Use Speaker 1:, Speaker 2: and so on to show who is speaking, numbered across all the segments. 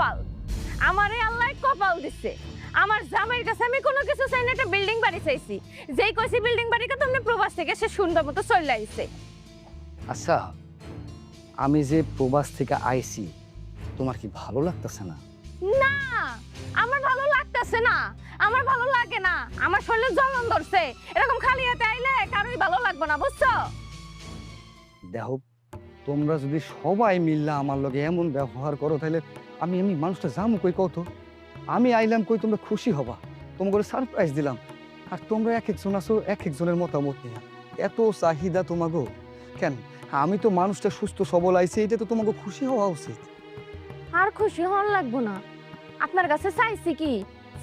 Speaker 1: কপাল। আমারে আল্লাহ কপাল দিচ্ছে আমার জামাইয়ের কাছে আমি কোনো কিছু চাই না একটা বিল্ডিং বাড়ি চাইছি। যেই কইছি বিল্ডিং বাড়িকে তুমি প্রবাস থেকে সে সুন্দর মতো চলে আইছে।
Speaker 2: আচ্ছা আমি যে প্রবাস থেকে আইছি তোমার কি ভালো লাগতেছে না?
Speaker 1: না আমার ভালো লাগতেছে না। আমার ভালো লাগে না। আমার শরীরে জ্বলন ধরছে। এরকম খালি হাতে আইলে কারোই ভালো লাগবে না বুঝছ?
Speaker 2: দেখো তোমরা যদি সবাই মিললা আমার লগে এমন ব্যবহার করো তাহলে আমি এমনি মানুষটা যাব কই কত আমি আইলাম কই তোমরা খুশি হবা। তোমাকে সারপ্রাইজ দিলাম। আর তোমরা এক একজন আছো এক একজনের মতামত নিয়ে। এত চাহিদা তোমাগো। কেন? আমি তো মানুষটা সুস্থ সবল আইছি এটা তো তোমাকে খুশি হওয়া উচিত।
Speaker 1: আর খুশি হন লাগবো না। আপনার কাছে চাইছি কি?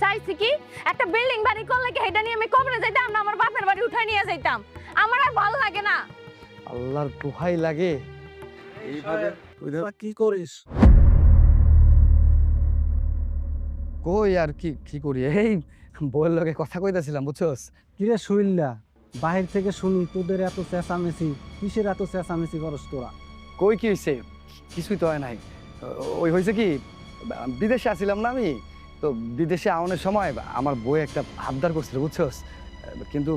Speaker 1: চাইছি কি? একটা বিল্ডিং বাড়ি করলে কি এটা নিয়ে আমি কবরে যাইতাম না? আমার বাপের বাড়ি উঠাই নিয়ে যাইতাম? আমার আর ভালো লাগে না।
Speaker 2: আল্লাহর দোহাই লাগে। এইভাবে
Speaker 3: কি করিস?
Speaker 2: কই আর কি কি করি? এই বইয়ের লগে কথা কইতাছিলাম বুঝছস?
Speaker 3: কিরে শুইল্লা বাহির থেকে শুনি তোদের এত চেঁচামেচি কিসের এত চেঁচামেচি করস তোরা?
Speaker 2: কই কি হয়েছে কিছুই তো হয় নাই। ওই হয়েছে কি বিদেশে আসছিলাম না আমি? তো বিদেশে আওয়ানোর সময় আমার বই একটা আবদার করছিল বুঝছস? কিন্তু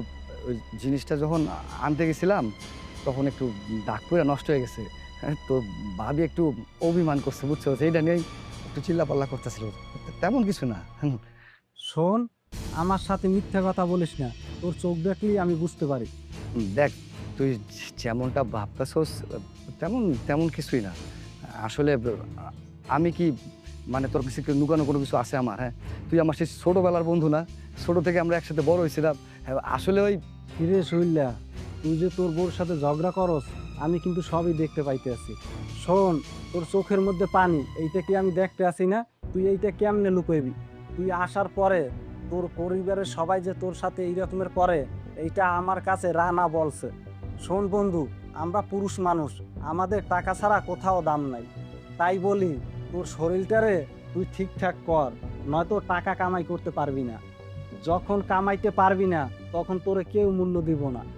Speaker 2: ওই জিনিসটা যখন আনতে গেছিলাম তখন একটু ডাক নষ্ট হয়ে গেছে। তো ভাবি একটু অভিমান করছে বুঝছস? এইটা নিয়েই একটু চিল্লাপাল্লা করতেছিল। তেমন কিছু না।
Speaker 3: শোন আমার সাথে মিথ্যা কথা বলিস না। তোর চোখ দেখলেই আমি বুঝতে পারি।
Speaker 2: দেখ তুই যেমনটা ভাবতেছস তেমন তেমন কিছুই না। আসলে আমি কি মানে তোর কাছে লুকানো কোনো কিছু আছে আমার হ্যাঁ? তুই আমার সেই ছোটোবেলার বন্ধু না? ছোটো থেকে আমরা একসাথে বড় হয়েছিলাম। হ্যাঁ, আসলে ওই
Speaker 3: ফিরে শুইল্লা তুই যে তোর বউর সাথে ঝগড়া করস আমি কিন্তু সবই দেখতে পাইতে আছি শোন, তোর চোখের মধ্যে পানি, এইটা কি আমি দেখতে আসি না? তুই এইটা কেমনে লুকাইবি? তুই আসার পরে তোর পরিবারের সবাই যে তোর সাথে এই রকমের করে, এইটা আমার কাছে রানা বলছে। শোন বন্ধু, আমরা পুরুষ মানুষ, আমাদের টাকা ছাড়া কোথাও দাম নাই। তাই বলি, তোর শরীরটারে তুই ঠিকঠাক কর, নয়তো টাকা কামাই করতে পারবি না। যখন কামাইতে পারবি না, তখন তোরে কেউ মূল্য দিব না।